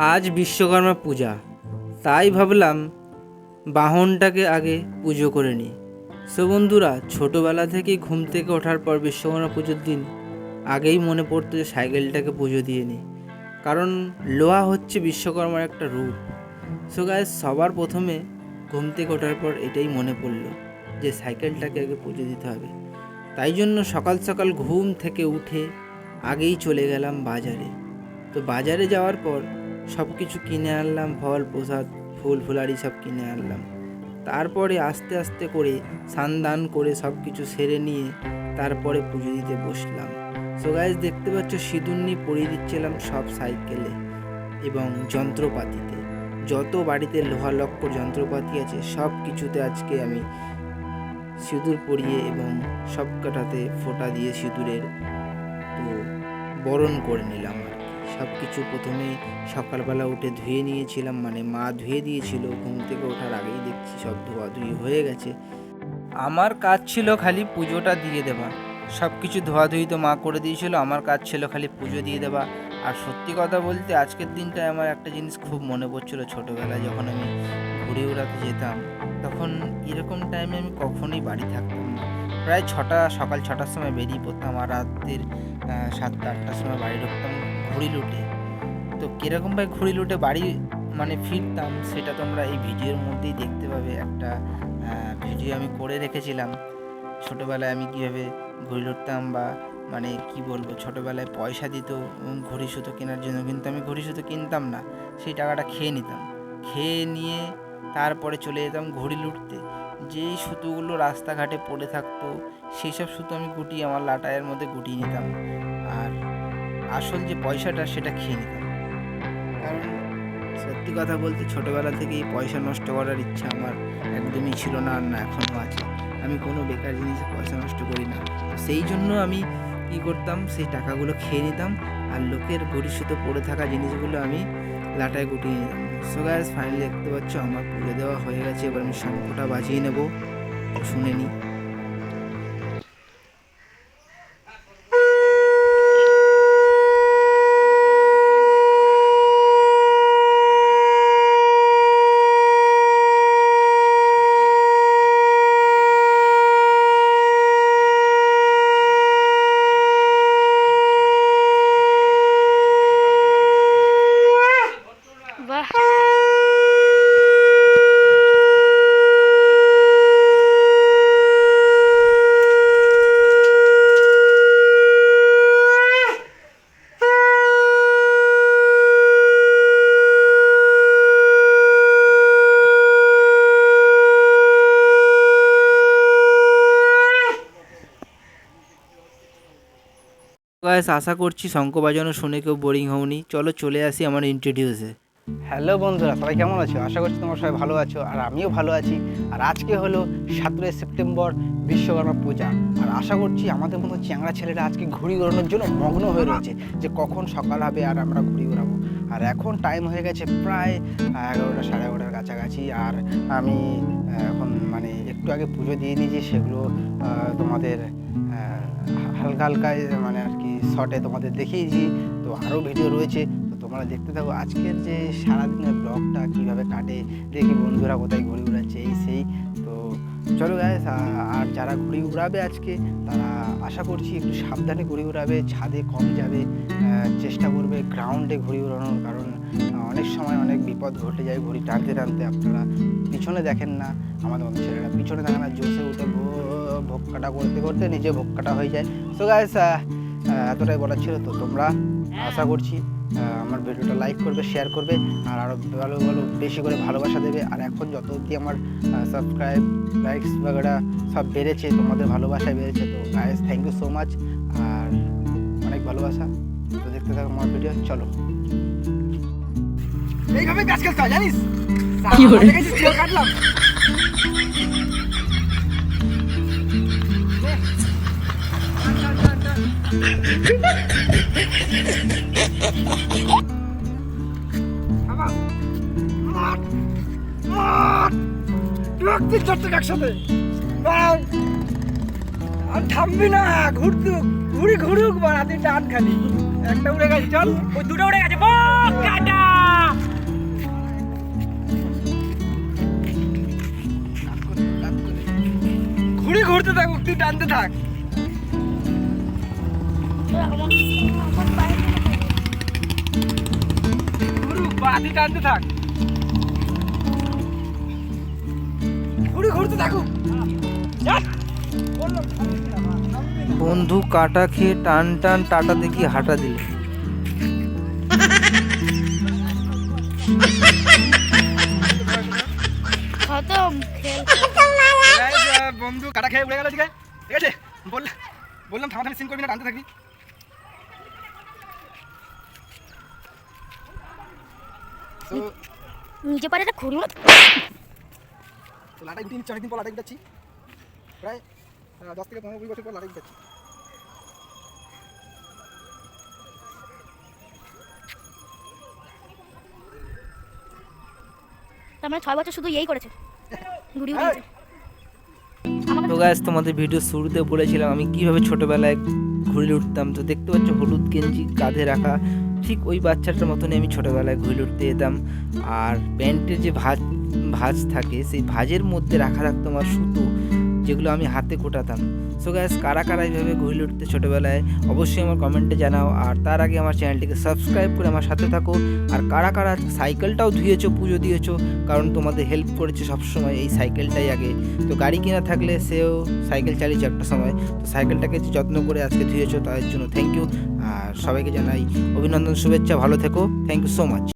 আজ বিশ্বকর্মা পূজা। তাই ভাবলাম বাহনটাকে আগে পুজো করে নিই। সো বন্ধুরা, ছোটোবেলা থেকেই ঘুম থেকে ওঠার পর বিশ্বকর্মা পুজোর দিন আগেই মনে পড়তো যে সাইকেলটাকে পুজো দিয়ে নিই। কারণ লোহা হচ্ছে বিশ্বকর্মার একটা রূপ। সো গায়ে সবার প্রথমে ঘুম থেকে ওঠার পর এটাই মনে পড়ল যে সাইকেলটাকে আগে পুজো দিতে হবে। তাই জন্য সকাল সকাল ঘুম থেকে উঠে আগেই চলে গেলাম বাজারে। তো বাজারে যাওয়ার পর সব কিছু কিনে আনলাম, ফল, প্রসাদ, ফুল, ফুলারি সব কিনে আনলাম। তারপরে আস্তে আস্তে করে সান করে সব কিছু সেরে নিয়ে তারপরে পুজো দিতে বসলাম। সো গাইজ দেখতে পাচ্ছ, সিঁদুর নিয়ে পরিয়ে দিচ্ছিলাম সব সাইকেলে এবং যন্ত্রপাতিতে। যত বাড়িতে লোহা লক্কর যন্ত্রপাতি আছে, সব কিছুতে আজকে আমি সিঁদুর পরিয়ে এবং সব কাটাতে ফোঁটা দিয়ে সিঁদুরের তো বরণ করে নিলাম। সব কিছু প্রথমে সকালবেলা উঠে ধুয়ে নিয়েছিলাম মানে মা ধুয়ে দিয়েছিল, ঘুম থেকে ওঠার আগেই দেখছি সব ধোয়াধুয়ি হয়ে গেছে। আমার কাজ ছিল খালি পুজোটা দিয়ে দেওয়া। সব কিছু ধোয়াধুয়ি তো মা করে দিয়েছিল, আমার কাজ ছিল খালি পুজো দিয়ে দেওয়া। আর সত্যি কথা বলতে আজকের দিনটায় আমার একটা জিনিস খুব মনে পড়ছিল ছোটোবেলায়, যখন আমি ঘুরে উড়াতে যেতাম, তখন এরকম টাইমে আমি কখনোই বাড়ি থাকতাম না। প্রায় ছটা, সকাল ছটার সময় বেরিয়ে পড়তাম আর রাতের সাতটা, আটটার সময় বাড়ি ঢুকতাম। ঘুড়ি লুটে। তো কীরকমভাবে ঘুড়ি লুটে বাড়ি মানে ফিরতাম, সেটা তোমরা এই ভিডিওর মধ্যেই দেখতে পাবে। একটা ভিডিও আমি করে রেখেছিলাম। ছোটোবেলায় আমি কীভাবে ঘুড়ি লুটতাম বা মানে কি বলব, ছোটোবেলায় পয়সা দিত ঘুড়ি সুতো কেনার জন্য, কিন্তু আমি ঘুড়ি সুতো কিনতাম না। সেই টাকাটা খেয়ে নিতাম। খেয়ে নিয়ে তারপরে চলে যেতাম ঘুড়ি লুটতে। যেই সুতোগুলো রাস্তাঘাটে পড়ে থাকতো, সেই সব সুতো আমি গুটিয়ে, আমার লাটায়ের মধ্যে গুটিয়ে নিতাম। আর আসল যে পয়সাটা, সেটা খেয়ে নিতাম কারণ সত্যি কথা বলতে ছোটোবেলা থেকেই পয়সা নষ্ট করার ইচ্ছা আমার একদমই ছিল না, আর না এখনও আছে। আমি কোনো বেকার জিনিসে পয়সা নষ্ট করি না। সেই জন্য আমি কী করতাম, সেই টাকাগুলো খেয়ে নিতাম, আর লোকের সুতো পড়ে থাকা জিনিসগুলো আমি লাটায় গুটিয়ে নিতাম। সো গাইজ ফাইনালি দেখতে পাচ্ছ, আমার পুজো দেওয়া হয়ে গেছে। এবার আমি শঙ্খটা বাজিয়ে নেব। শুনে নিই। গাইস, আশা করছি শঙ্খ বাজানো শুনে কেউ বোরিং হওনি। চলো চলে আসি আমার ইন্ট্রোডিউসে হ্যালো বন্ধুরা, সবাই কেমন আছো? আশা করছি তোমরা সবাই ভালো আছো, আর আমিও ভালো আছি। আর আজকে হলো সতেরোই সেপ্টেম্বর বিশ্বকর্মা পূজা। আর আশা করছি আমাদের মতো চ্যাংড়া ছেলেরা আজকে ঘুড়ি ওড়ানোর জন্য মগ্ন হয়ে রয়েছে, যে কখন সকাল হবে আর আমরা ঘুড়ি ওড়াবো আর এখন টাইম হয়ে গেছে প্রায় এগারোটা সাড়ে এগারোটার কাছাকাছি। আর আমি এখন মানে একটু আগে পুজো দিয়ে নিয়েছি সেগুলো তোমাদের হালকা হালকা মানে আর কি শর্টে তোমাদের দেখিয়েছি। তো আরও ভিডিও রয়েছে। তো তোমরা দেখতে থাকো আজকের যে সারাদিনের ব্লগটা কীভাবে কাটে, দেখি বন্ধুরা কোথায় ঘুরে উড়াচ্ছে এই সেই। তো চলো গাইস আর যারা ঘুরে উড়াবে আজকে, তারা আশা করছি একটু সাবধানে ঘুরে উড়াবে, ছাদে কম যাবে। চেষ্টা করবে গ্রাউন্ডে ঘুড়ি উড়ানোর কারণ অনেক সময় অনেক বিপদ ঘটে যায় ঘুড়ি টানতে টানতে। আপনারা পিছনে দেখেন না, আমাদের মতো ছেলেরা পিছনে দেখেন না জোসে উঠে ভোক্কাটা করতে করতে নিজে ভোক্কাটা হয়ে যায়। তো গাইস এতটাই বলার ছিল, তো তোমরা আশা করছি আমার ভিডিওটা লাইক করবে শেয়ার করবে, আর আরও ভালো ভালো, বেশি করে ভালোবাসা দেবে। আর এখন যত অবধি আমার সাবস্ক্রাইব লাইকস বাগেরা সব বেড়েছে, তোমাদের ভালোবাসা বেড়েছে, তো guys thank you so much আর অনেক ভালোবাসা। তো দেখতে থাকো আমার ভিডিও। চলো। এইভাবে গাছ খেলতে হয় জানিস? কাটলাম। তিন চারটে একসাথে। আর থামবি না ঘুরতে ঘুরি ঘুরুক বাড়া তুই টান খালি। একটা উড়ে গেছে চল। ওই দুটো উড়ে গেছে। কাটা ঘুরে ঘুরতে থাক তুই টানতে থাক। বাদি টানতে থাক। ঘুরে ঘুরতে থাকুক। হ্যাঁ। বন্ধু কাটা খেয়ে টান টান টাটা দেখি হাঁটা দিলে। খতম খেল। বন্ধু কাটা খেয়ে উড়ে গেল ঠিক আছে ঠিক আছে? বললাম বললাম থামা থামি সিন করবি না টানতে থাকবি। নিজে পারে মতো। তো লাটাই উঠে নিচ্ছি অনেকদিন পর লাটাই উঠাচ্ছি প্রায় দশ থেকে পনেরো কুড়ি বছর পর লাটাই উঠাচ্ছি তার মানে ছয় বছর শুধু এই করেছে। ঘুরি উড়িয়েছে তো গাছ তোমাদের ভিডিও শুরুতে বলেছিলাম আমি কীভাবে ছোটবেলায় ঘুরে উঠতাম। তো দেখতে পাচ্ছ হলুদ গেঞ্জি কাঁধে রাখা ঠিক ওই বাচ্চাটার মতনই আমি ছোটবেলায় ঘুরে উঠতে যেতাম। আর প্যান্টের যে ভাজ ভাঁজ থাকে সেই ভাঁজের মধ্যে রাখা থাকতো আমার সুতো। যেগুলো আমি হাতে কোটাতাম সো গ্যাস কারা কারা এইভাবে ঘুরে উঠতে ছোটোবেলায়, অবশ্যই আমার কমেন্টে জানাও। আর তার আগে আমার চ্যানেলটিকে সাবস্ক্রাইব করে আমার সাথে থাকো। আর কারা কারা সাইকেলটাও ধুয়েছো, পুজো দিয়েছ, কারণ তোমাদের হেল্প করেছে সবসময় এই সাইকেলটাই আগে। তো গাড়ি কেনা থাকলে সেও সাইকেল চালিয়েছে একটা সময়। তো সাইকেলটাকে যত্ন করে আজকে ধুয়েছো তাদের জন্য থ্যাংক ইউ আর সবাইকে জানাই অভিনন্দন, শুভেচ্ছা, ভালো থেকো। Thank you so much